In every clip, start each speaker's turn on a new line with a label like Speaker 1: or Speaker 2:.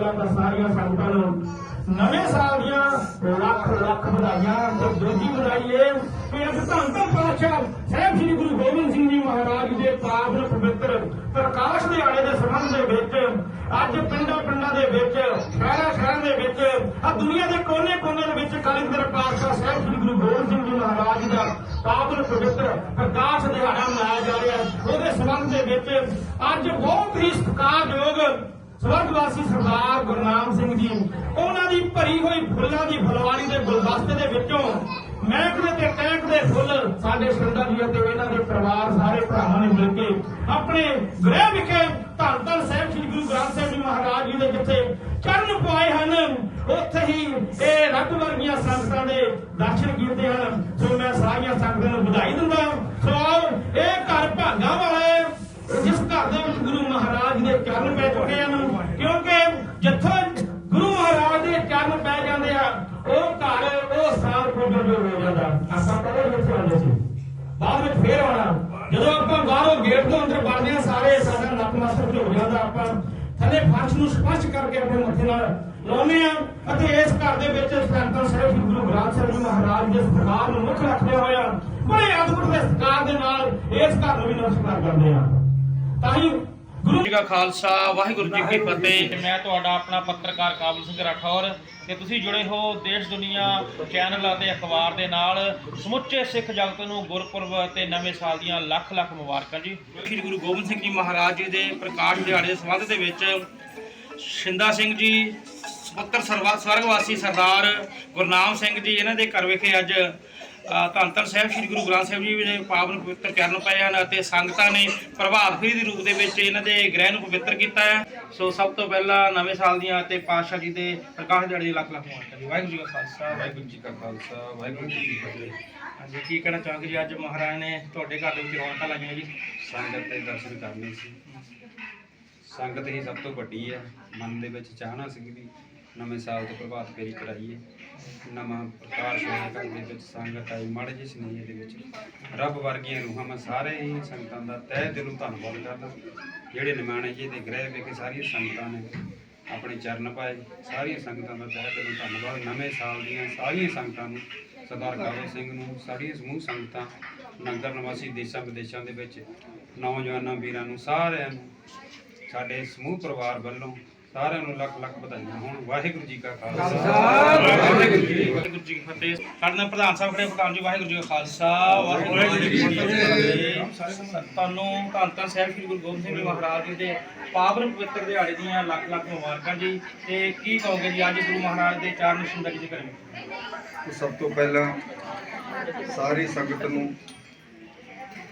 Speaker 1: ਪਹਿਲਾਂ ਤਾਂ ਸਾਰੀਆਂ ਸੰਗਤਾਂ ਨੂੰ ਨਵੇਂ ਸਾਲ ਦੀਆਂ ਲੱਖ ਲੱਖ ਵਧਾਈਆਂ ਤੇ ਦੂਜੀ ਵਧਾਈ ਇਹ ਕਿ ਅੱਜ ਧੰਨ ਧੰਨ ਪਾਤਸ਼ਾਹ ਸਾਹਿਬ ਸ੍ਰੀ ਗੁਰੂ ਗੋਬਿੰਦ ਸਿੰਘ ਜੀ ਮਹਾਰਾਜ ਦੇ ਪਾਵਨ ਪਵਿੱਤਰ ਪ੍ਰਕਾਸ਼ ਦਿਹਾੜੇ ਦੇ ਸੰਬੰਧ ਦੇ ਵਿੱਚ, ਅੱਜ ਪਿੰਡਾਂ ਪਿੰਡਾਂ ਦੇ ਵਿੱਚ, ਸ਼ਹਿਰਾਂ ਸ਼ਹਿਰਾਂ ਦੇ ਵਿੱਚ ਆ ਦੁਨੀਆ ਦੇ ਕੋਨੇ-ਕੋਨੇ ਦੇ ਵਿੱਚ ਕਲਿੰਦਰ ਪਾਤਸ਼ਾਹ ਸਾਹਿਬ ਸ੍ਰੀ ਗੁਰੂ ਗੋਬਿੰਦ ਸਿੰਘ ਜੀ ਮਹਾਰਾਜ ਦਾ ਪਾਵਨ ਪਵਿੱਤਰ ਪ੍ਰਕਾਸ਼ ਦਿਹਾੜਾ ਮਨਾਇਆ ਜਾ ਰਿਹਾ ਉਹਦੇ ਸੰਬੰਧ ਦੇ ਵਿੱਚ ਅੱਜ ਬਹੁਤ ਹੀ ਸਤਿਕਾਰਯੋਗ ਸਵਰਗਵਾਸੀ ਸਰਦਾਰ ਗੁਰਨਾਮ ਸਿੰਘ ਜੀ, ਉਹਨਾਂ ਦੀ ਭਰੀ ਹੋਈ ਫੁੱਲਾਂ ਦੀ ਫੁਲਵਾਰੀ ਦੇ ਗੁਲਦਸਤੇ ਦੇ ਵਿੱਚੋਂ ਮਹਿਕਦੇ ਤੇ ਟਹਿਕਦੇ ਫੁੱਲ ਸਾਡੇ ਸੰਦਾਂ ਜੀ ਅਤੇ ਇਹਨਾਂ ਦੇ ਪਰਿਵਾਰ ਸਾਰੇ ਭਰਾਵਾਂ ਨੇ ਮਿਲ ਕੇ ਆਪਣੇ ਗ੍ਰਹਿ ਵਿਖੇ ਧੰਨ ਧੰਨ ਸਾਹਿਬ ਸ੍ਰੀ ਗੁਰੂ ਗ੍ਰੰਥ ਸਾਹਿਬ ਜੀ ਮਹਾਰਾਜ ਜੀ ਦੇ ਜਿੱਥੇ ਚਰਨ ਪਾਏ ਹਨ, ਉੱਥੇ ਹੀ ਇਹ ਰੱਬ ਵਰਗੀਆਂ ਸੰਗਤਾਂ ਦੇ ਦਰਸ਼ਨ ਕੀਤੇ ਹਨ ਸੋ ਮੈਂ ਸਾਰੀਆਂ ਸੰਗਤਾਂ ਨੂੰ ਵਧਾਈ ਦਿੰਦਾ ਸੋ ਜਿਸ ਗੁਰੂ ਮਹਾਰਾਜ ਦੇ ਚਰਨ ਪੈ ਚੁੱਕੇ ਹਨ। ਕਿਉਂਕਿ ਜਿੱਥੋਂ ਗੁਰੂ ਮਹਾਰਾਜ ਦੇ ਚਰਨ ਪੈ ਜਾਂਦੇ ਆ, ਉਹ ਘਰ, ਉਹ ਸਥਾਨ ਪਵਿੱਤਰ ਹੋ ਜਾਂਦਾ। ਆਪਾਂ ਪਹਿਲੇ ਵਿੱਚ ਆਉਂਦੇ ਸੀ। ਬਾਅਦ ਵਿੱਚ ਫੇਰ ਆਉਣਾ। ਜਦੋਂ ਆਪਾਂ ਬਾਹਰੋਂ ਗੇਟ ਤੋਂ ਅੰਦਰ ਵੜਦੇ ਆ ਸਾਰੇ ਸਾਡਾ ਨਤਮਸਤਕ ਹੋ ਜਾਂਦਾ। ਆਪਾਂ ਥੱਲੇ ਫਰਸ਼ ਨੂੰ ਸਪਸ਼ਟ ਕਰਕੇ ਆਪਣੇ ਮੱਥੇ ਨਾਲ ਲਾਉਂਦੇ ਆ ਅਤੇ ਇਸ ਘਰ ਦੇ ਵਿੱਚ ਸੰਤਾਂ ਸਾਹਿਬ ਗੁਰੂ ਗ੍ਰੰਥ ਸਾਹਿਬ ਜੀ ਮਹਾਰਾਜ ਦੇ ਸਤਿਕਾਰ ਨੂੰ ਮੁੱਖ ਰੱਖਦੇ ਹੋਇਆ ਬੜੇ ਅਦਭੁਤ ਦੇ ਸਤਿਕਾਰ ਦੇ ਨਾਲ ਇਸ ਘਰ ਨੂੰ ਵੀ ਨਮਸਕਾਰ ਕਰਦੇ ਆ ਤਾਂ ਹੀ ਗੁਰੂ
Speaker 2: ਜੀ ਕਾ ਖਾਲਸਾ ਵਾਹਿਗੁਰੂ ਜੀ ਕੀ ਫਤਿਹ। ਮੈਂ ਤੁਹਾਡਾ ਆਪਣਾ ਪੱਤਰਕਾਰ ਕਾਬਲ ਸਿੰਘ ਰਾਠੌਰ ਤੇ ਤੁਸੀਂ ਜੁੜੇ ਹੋ ਦੇਸ਼ ਦੁਨੀਆ ਚੈਨਲ ਅਤੇ ਅਖਬਾਰ ਦੇ ਨਾਲ ਸਮੁੱਚੇ ਸਿੱਖ ਜਗਤ ਨੂੰ ਗੁਰਪੁਰਬ ਤੇ ਨਵੇਂ ਸਾਲ ਦੀਆਂ ਲੱਖ ਲੱਖ ਮੁਬਾਰਕਾਂ ਜੀ। ਸ੍ਰੀ ਗੁਰੂ ਗੋਬਿੰਦ ਸਿੰਘ ਜੀ ਮਹਾਰਾਜ ਜੀ ਦੇ ਪ੍ਰਕਾਸ਼ ਦਿਹਾੜੇ ਦੇ ਸੰਬੰਧ ਦੇ ਵਿੱਚ ਸ਼ਿੰਦਾ ਸਿੰਘ ਜੀ ਪੁੱਤਰ ਸਰਵਾ ਸਵਰਗਵਾਸੀ ਸਰਦਾਰ ਗੁਰਨਾਮ ਸਿੰਘ ਜੀ ਇਹਨਾਂ ਦੇ ਘਰ ਵਿਖੇ ਅੱਜ ਧੰਨ ਧੰਨ ਸਾਹਿਬ, ਸ੍ਰੀ ਗੁਰੂ ਗ੍ਰੰਥ ਸਾਹਿਬ ਜੀ ਦੇ ਪਾਵਨ ਪਵਿੱਤਰ ਚਰਨ ਪਏ ਹਨ ਅਤੇ ਸੰਗਤਾਂ ਨੇ ਪ੍ਰਭਾਤ ਫੇਰੀ ਦੇ ਰੂਪ ਦੇ ਵਿੱਚ ਇਹਨਾਂ ਦੇ ਗ੍ਰਹਿ ਨੂੰ ਪਵਿੱਤਰ ਕੀਤਾ ਹੈ। ਸੋ ਸਭ ਤੋਂ ਪਹਿਲਾਂ ਨਵੇਂ ਸਾਲ ਦੀਆਂ ਅਤੇ ਪਾਤਸ਼ਾਹ ਜੀ ਦੇ ਪ੍ਰਕਾਸ਼ ਦਿਹਾੜੇ ਦੀ ਲੱਖ ਲੱਖ ਮੁਬਾਰਕਾਂ ਵਾਹਿਗੁਰੂ ਜੀ ਕਾ ਖਾਲਸਾ, ਵਾਹਿਗੁਰੂ ਜੀ
Speaker 3: ਕਾ ਖਾਲਸਾ, ਵਾਹਿਗੁਰੂ ਜੀ ਕੀ ਫਤਿਹ।
Speaker 2: ਹਾਂਜੀ, ਕੀ ਕਹਿਣਾ ਚਾਹੋਗੇ ਜੀ? ਅੱਜ ਮਹਾਰਾਜ ਨੇ ਤੁਹਾਡੇ ਘਰ ਦੇ ਵਿੱਚ ਰੌਣਕਾਂ ਲਾਈਆਂ ਜੀ।
Speaker 3: ਸੰਗਤ ਦੇ ਦਰਸ਼ਨ ਕਰਨੇ ਸੀ। ਸੰਗਤ ਹੀ ਸਭ ਤੋਂ ਵੱਡੀ ਹੈ। ਮਨ ਦੇ ਵਿੱਚ ਚਾਹਨਾ ਸੀ ਵੀ ਨਵੇਂ ਸਾਲ ਤੋਂ ਪ੍ਰਭਾਤ ਫੇਰੀ ਕਰਾਈਏ। ਨਵਾਂ ਪ੍ਰਕਾਸ਼ ਹੋਇਆ ਘਰ ਦੇ ਵਿੱਚ ਸੰਗਤ ਆਈ, ਮੜ ਜੀ ਸਨੇਹ ਦੇ ਵਿੱਚ। ਰੱਬ ਵਰਗੀਆਂ ਰੂਹਾਂ, ਮੈਂ ਸਾਰੇ ਹੀ ਸੰਗਤਾਂ ਦਾ ਤਹਿ ਦਿਲੋਂ ਧੰਨਵਾਦ ਕਰਦਾ। ਜਿਹੜੇ ਨਿਮਾਣੇ ਜੀ ਦੇ ਗ੍ਰਹਿ ਵਿਖੇ, ਸਾਰੀਆਂ ਸੰਗਤਾਂ ਨੇ ਆਪਣੇ ਚਰਨ ਪਾਏ। ਸਾਰੀਆਂ ਸੰਗਤਾਂ ਦਾ ਤਹਿ ਦਿਲੋਂ ਧੰਨਵਾਦ। ਨਵੇਂ ਸਾਲ ਦੀਆਂ ਸਾਰੀਆਂ ਸੰਗਤਾਂ ਨੂੰ, ਸਰਦਾਰ ਕਾਬਲ ਸਿੰਘ ਨੂੰ, ਸਾਰੀਆਂ ਸਮੂਹ ਸੰਗਤਾਂ, ਨਗਰ ਨਿਵਾਸੀ ਦੇਸ਼ਾਂ ਵਿਦੇਸ਼ਾਂ ਦੇ ਵਿੱਚ, ਨੌਜਵਾਨਾਂ, ਵੀਰਾਂ ਨੂੰ ਸਾਰਿਆਂ ਨੂੰ, ਸਾਡੇ ਸਮੂਹ ਪਰਿਵਾਰ ਵੱਲੋਂ ਸਾਰਿਆਂ ਨੂੰ ਲੱਖ ਲੱਖ ਵਧਾਈਆਂ ਹੋਣ। ਵਾਹਿਗੁਰੂ ਜੀ ਕਾ ਖਾਲਸਾ।
Speaker 2: ਵਾਹਿਗੁਰੂ ਜੀ ਵਾਹਿਗੁਰੂ ਜੀ ਕੀ ਫਤਿਹ। ਸਾਡੇ ਨਾਲ ਪ੍ਰਧਾਨ ਸਾਹਿਬ ਖੜੇ ਪ੍ਰਧਾਨ ਜੀ ਵਾਹਿਗੁਰੂ ਜੀ ਕਾ ਖਾਲਸਾ। ਵਾਹਿਗੁਰੂ ਜੀ ਕੀ ਫਤਿਹ। ਤੁਹਾਨੂੰ ਧੰਨ ਧੰਨ ਸਾਹਿਬ ਸ੍ਰੀ ਗੁਰੂ ਗੋਬਿੰਦ ਸਿੰਘ ਜੀ ਮਹਾਰਾਜ ਜੀ ਦੇ ਪਾਵਨ ਪਵਿੱਤਰ ਦਿਹਾੜੇ ਦੀਆਂ ਲੱਖ ਲੱਖ ਮੁਬਾਰਕਾਂ ਜੀ। ਤੇ ਕੀ ਕਹੋਗੇ ਜੀ ਅੱਜ ਗੁਰੂ ਮਹਾਰਾਜ ਦੇ ਚਰਨ ਸਿੰਦਰ ਜੀ ਵਿੱਚ
Speaker 4: ਸਭ ਤੋਂ ਪਹਿਲਾਂ ਸਾਰੀ ਸੰਗਤ ਨੂੰ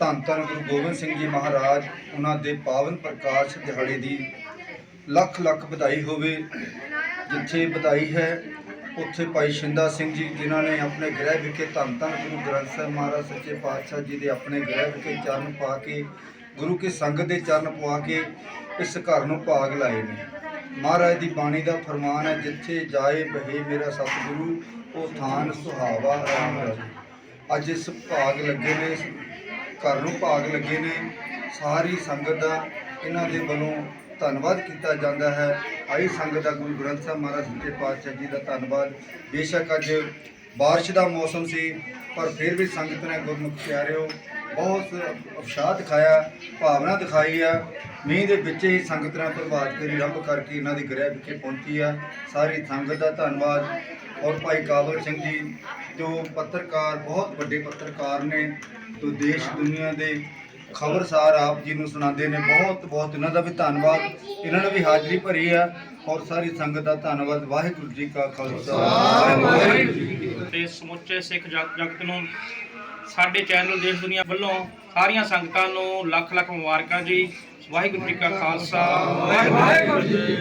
Speaker 4: ਧੰਨ ਧੰਨ ਗੁਰੂ ਗੋਬਿੰਦ ਸਿੰਘ ਜੀ ਮਹਾਰਾਜ ਉਹਨਾਂ ਦੇ ਪਾਵਨ ਪ੍ਰਕਾਸ਼ ਦਿਹਾੜੇ ਦੀ ਲੱਖ ਲੱਖ ਵਧਾਈ ਹੋਵੇ, ਜਿੱਥੇ ਵਧਾਈ ਹੈ, ਉੱਥੇ ਭਾਈ ਸ਼ਿੰਦਾ ਸਿੰਘ ਜੀ ਜਿਨ੍ਹਾਂ ਨੇ ਆਪਣੇ ਗ੍ਰਹਿ ਵਿਖੇ ਧੰਨ ਧੰਨ ਗੁਰੂ ਗ੍ਰੰਥ ਸਾਹਿਬ ਮਹਾਰਾਜ ਸੱਚੇ ਪਾਤਸ਼ਾਹ ਜੀ ਦੇ ਆਪਣੇ ਗ੍ਰਹਿ ਵਿਖੇ ਚਰਨ ਪਾ ਕੇ, ਗੁਰੂ ਕੇ ਸੰਗਤ ਦੇ ਚਰਨ ਪਵਾ ਕੇ ਇਸ ਘਰ ਨੂੰ ਭਾਗ ਲਾਏ ਨੇ। ਮਹਾਰਾਜ ਦੀ ਬਾਣੀ ਦਾ ਫਰਮਾਨ ਹੈ, ਜਿੱਥੇ ਜਾਏ ਬਹੇ ਮੇਰਾ ਸਤਿਗੁਰੂ, ਉਹ ਥਾਨ ਸੁਹਾਵਾ ਰਾਮ ਰਾਜ। ਅੱਜ ਇਸ ਭਾਗ ਲੱਗੇ ਨੇ ਘਰ ਨੂੰ ਭਾਗ ਲੱਗੇ ਨੇ। ਸਾਰੀ ਸੰਗਤ ਦਾ ਇਹਨਾਂ ਦੇ ਵੱਲੋਂ ਧੰਨਵਾਦ ਕੀਤਾ ਜਾਂਦਾ ਹੈ। ਆਈ ਸੰਗਤ ਦਾ ਗੁਰੂ ਗ੍ਰੰਥ ਸਾਹਿਬ ਮਹਾਰਾਜ ਸੱਚੇ ਪਾਤਸ਼ਾਹ ਜੀ ਦਾ ਧੰਨਵਾਦ। ਬੇਸ਼ੱਕ ਅੱਜ ਬਾਰਿਸ਼ ਦਾ ਮੌਸਮ ਸੀ, ਪਰ ਫਿਰ ਵੀ ਸੰਗਤ ਨੇ ਗੁਰਮੁਖ ਪਿਆਰਿਓ, ਬਹੁਤ ਉਤਸ਼ਾਹ ਦਿਖਾਇਆ, ਭਾਵਨਾ ਦਿਖਾਈ ਆ। ਮੀਂਹ ਦੇ ਵਿੱਚ ਹੀ ਸੰਗਤ ਨਾਲ ਪ੍ਰਭਾਤ ਫੇਰੀ ਰੱਬ ਕਰਕੇ ਇਹਨਾਂ ਦੀ ਗ੍ਰਹਿ ਵਿਖੇ ਪਹੁੰਚੀ ਆ। ਸਾਰੀ ਸੰਗਤ ਦਾ ਧੰਨਵਾਦ। ਔਰ ਭਾਈ ਕਾਬਲ ਸਿੰਘ ਜੀ, ਜੋ ਪੱਤਰਕਾਰ, ਬਹੁਤ ਵੱਡੇ ਪੱਤਰਕਾਰ ਨੇ ਤੋਂ ਦੇਸ਼ ਦੁਨੀਆ ਦੇ ਖਬਰਸਾਰ ਆਪ ਜੀ ਨੂੰ ਸੁਣਾਉਂਦੇ ਨੇ ਬਹੁਤ ਬਹੁਤ ਇਹਨਾਂ ਦਾ ਵੀ ਧੰਨਵਾਦ। ਇਹਨਾਂ ਨੇ ਵੀ ਹਾਜ਼ਰੀ ਭਰੀ ਆ। ਔਰ ਸਾਰੀ ਸੰਗਤ ਦਾ ਧੰਨਵਾਦ। ਵਾਹਿਗੁਰੂ ਜੀ ਕਾ ਖਾਲਸਾ। ਵਾਹਿਗੁਰੂ ਜੀ ਕੀ ਫਤਿਹ।
Speaker 2: ਤੇ ਸਮੁੱਚੇ ਸਿੱਖ ਜਗ- ਜਗਤ ਨੂੰ ਸਾਡੇ ਚੈਨਲ ਦੇਸ਼ ਦੁਨੀਆ ਵੱਲੋਂ ਸਾਰੀਆਂ ਸੰਗਤਾਂ ਨੂੰ ਲੱਖ ਲੱਖ ਮੁਬਾਰਕਾਂ ਜੀ। ਵਾਹਿਗੁਰੂ ਜੀ ਕਾ ਖਾਲਸਾ। ਵਾਹਿਗੁਰੂ ਜੀ